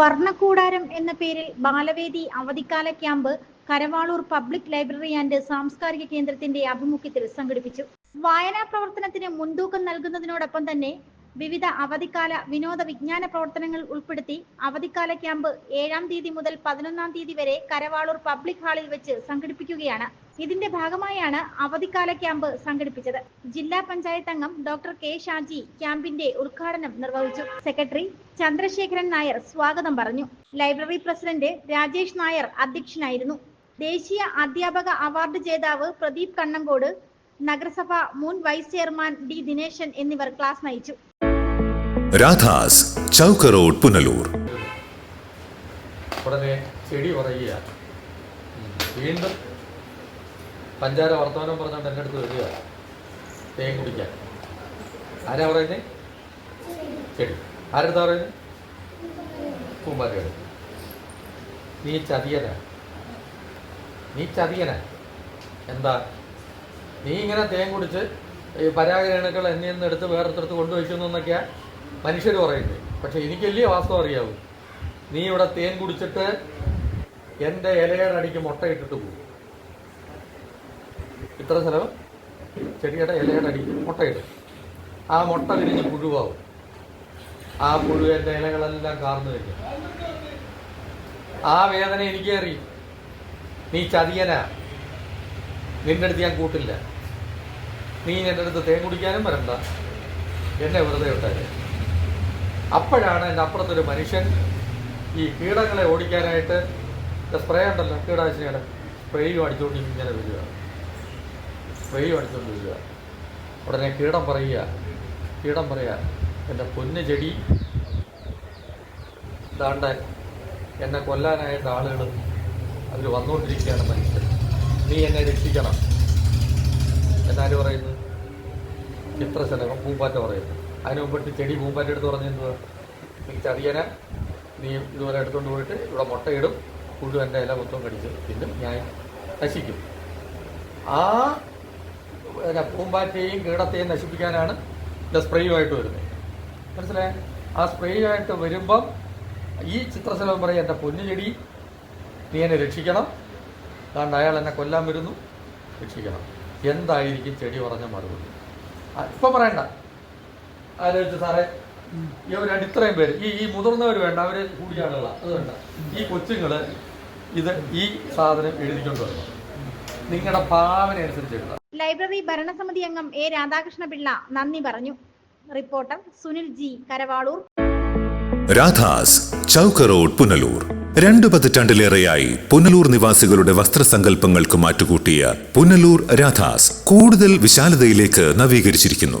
വർണക്കൂടാരം എന്ന പേരിൽ ബാലവേദി അവധിക്കാല camp Karavaloor public library and സാംസ്കാരിക കേന്ദ്രത്തിന്റെ ആഭിമുഖ്യത്തിൽ സംഘടിപ്പിച്ചു. വായനാ പ്രവർത്തനത്തിന് മുൻതൂക്കം നൽകുന്നതിനോടൊപ്പം തന്നെ വിവിധ അവധിക്കാല വിനോദ വിജ്ഞാന പ്രവർത്തനങ്ങൾ ഉൾപ്പെടുത്തി അവധിക്കാല ക്യാമ്പ് ഏഴാം തീയതി മുതൽ പതിനൊന്നാം തീയതി വരെ കരവാളൂർ പബ്ലിക് ഹാളിൽ വെച്ച് സംഘടിപ്പിക്കുകയാണ്. ഇതിന്റെ ഭാഗമായാണ് അവധിക്കാല ക്യാമ്പ് സംഘടിപ്പിച്ചത്. ജില്ലാ പഞ്ചായത്ത് അംഗം ഡോക്ടർ കെ ഷാജി ക്യാമ്പിന്റെ ഉദ്ഘാടനം നിർവഹിച്ചു. സെക്രട്ടറി ചന്ദ്രശേഖരൻ നായർ സ്വാഗതം പറഞ്ഞു. ലൈബ്രറി പ്രസിഡന്റ് രാജേഷ് നായർ അധ്യക്ഷനായിരുന്നു. ദേശീയ അധ്യാപക അവാർഡ് ജേതാവ് പ്രദീപ് കണ്ണങ്കോട് നഗരസഭ മുൻ വൈസ് ചെയർമാൻ ഡി ദിനേശൻ എന്നിവർ ക്ലാസ് നയിച്ചു. രാധാസ് ചൗക്ക് റോഡ് പുനലൂർ. ഉടനെ ചെടി പറയുക വീണ്ടും പഞ്ചാര വർത്തമാനം പറഞ്ഞുകൊണ്ട് എന്റെ അടുത്ത് വരിക. തേൻ കുടിക്കാൻ. ആരാ പറയുന്നത് ചെടി. ആരെടുത്താ പറയുന്നത് പൂമ്പാറ്റയുടെ. നീ ചതിയനാ. നീ ചതിയനാ. എന്താ? നീ ഇങ്ങനെ തേൻ കുടിച്ച് ഈ പരാഗരണകൾ എന്നിൽ നിന്ന് എടുത്ത് വേറെടുത്ത് കൊണ്ടുവയ്ക്കുന്നു എന്നൊക്കെയാ മനുഷ്യർ പറയുന്നത് പക്ഷെ എനിക്കല്ലേ വാസ്തവം അറിയാവൂ. നീ ഇവിടെ തേൻ കുടിച്ചിട്ട് എന്റെ ഇലയുടെ അടിക്ക് മുട്ട ഇട്ടിട്ട് പോകും. ഇത്ര സ്ഥലം? ചെടിയുടെ ഇലയുടെ അടിക്ക് മുട്ടയിടും ആ മുട്ട വിരിഞ്ഞ് പുഴുവാകും ആ പുഴു എന്റെ ഇലകളെല്ലാം കാർന്നു വയ്ക്കും. ആ വേദന എനിക്കേ അറിയും. നീ ചതിയനാ. നിന്റെ അടുത്ത് ഞാൻ കൂട്ടില്ല. നീ എന്റെ അടുത്ത് തേൻ കുടിക്കാനും വരണ്ട. എന്നെ വെറുതെ വിട്ടാൽ അപ്പോഴാണ് എന്റെ അപ്പുറത്തൊരു മനുഷ്യൻ ഈ കീടങ്ങളെ ഓടിക്കാനായിട്ട് സ്പ്രേ ഉണ്ടല്ലോ കീടനാശിനിയുടെ സ്പ്രേയും അടിച്ചുകൊണ്ട് ഇങ്ങനെ വരിക. സ്പ്രേയും അടിച്ചുകൊണ്ട് വരിക ഉടനെ കീടം പറയുക. കീടം പറയുക എന്റെ പൊന്ന് ചെടി ദാണ്ട എന്നെ കൊല്ലാനായിട്ട് ആളുകൾ അതിൽ വന്നുകൊണ്ടിരിക്കുകയാണ് മനുഷ്യൻ. നീ എന്നെ രക്ഷിക്കണം. എന്നാര് പറയുന്നു? ചിത്രശലകം പൂമ്പാറ്റ പറയുന്നു. അതിന് ചെടി പൂമ്പാറ്റ എടുത്ത് പറഞ്ഞിരുന്നത് നീ ചതിയനെ നീ ഇതുപോലെ എടുത്തുകൊണ്ട് പോയിട്ട് ഇവിടെ മുട്ടയിടും പുഴു എന്റെ ഇല മൊത്തം കടിച്ച് പിന്നെ ഞാൻ നശിക്കും. ആ പിന്നെ പൂമ്പാറ്റയും കീടത്തെയും നശിപ്പിക്കാനാണ് ഇതിന്റെ സ്പ്രേയുമായിട്ട് വരുന്നത്. മനസ്സിലായേ? ആ സ്പ്രേയുമായിട്ട് വരുമ്പം ഈ ചിത്രശലം പറയും എന്റെ പൊന്നു ചെടി നീ എന്നെ രക്ഷിക്കണം. കാരണം അയാൾ എന്നെ കൊല്ലാൻ വരുന്നു രക്ഷിക്കണം. എന്തായിരിക്കും ചെടി പറഞ്ഞ മറുപടി? ഇപ്പം പറയണ്ട. ആലോചിച്ച് സാറേ? ഇവർ ഇത്രയും പേര്. ഈ ഈ മുതിർന്നവർ വേണ്ട അവർ കൂടിയാണുള്ള അത് വേണ്ട. ഈ കൊച്ചുങ്ങൾ ഇത് ഈ സാധനം എഴുതിക്കൊണ്ട് വരണം. നിങ്ങളുടെ ഭാവന അനുസരിച്ച് എഴുതാം. ലൈബ്രറി ഭരണസമിതി അംഗം എ രാധാകൃഷ്ണ പിള്ള നന്ദി പറഞ്ഞു. Reporter Sunil G Karavaloor. Radhas ചൗക്ക road Punalur. രണ്ടു പതിറ്റാണ്ടിലേറെയായി പുനലൂർ നിവാസികളുടെ വസ്ത്രസങ്കല്പങ്ങൾക്ക് മാറ്റുകൂട്ടിയ പുനലൂർ രാധാസ് കൂടുതൽ വിശാലതയിലേക്ക് നവീകരിച്ചിരിക്കുന്നു.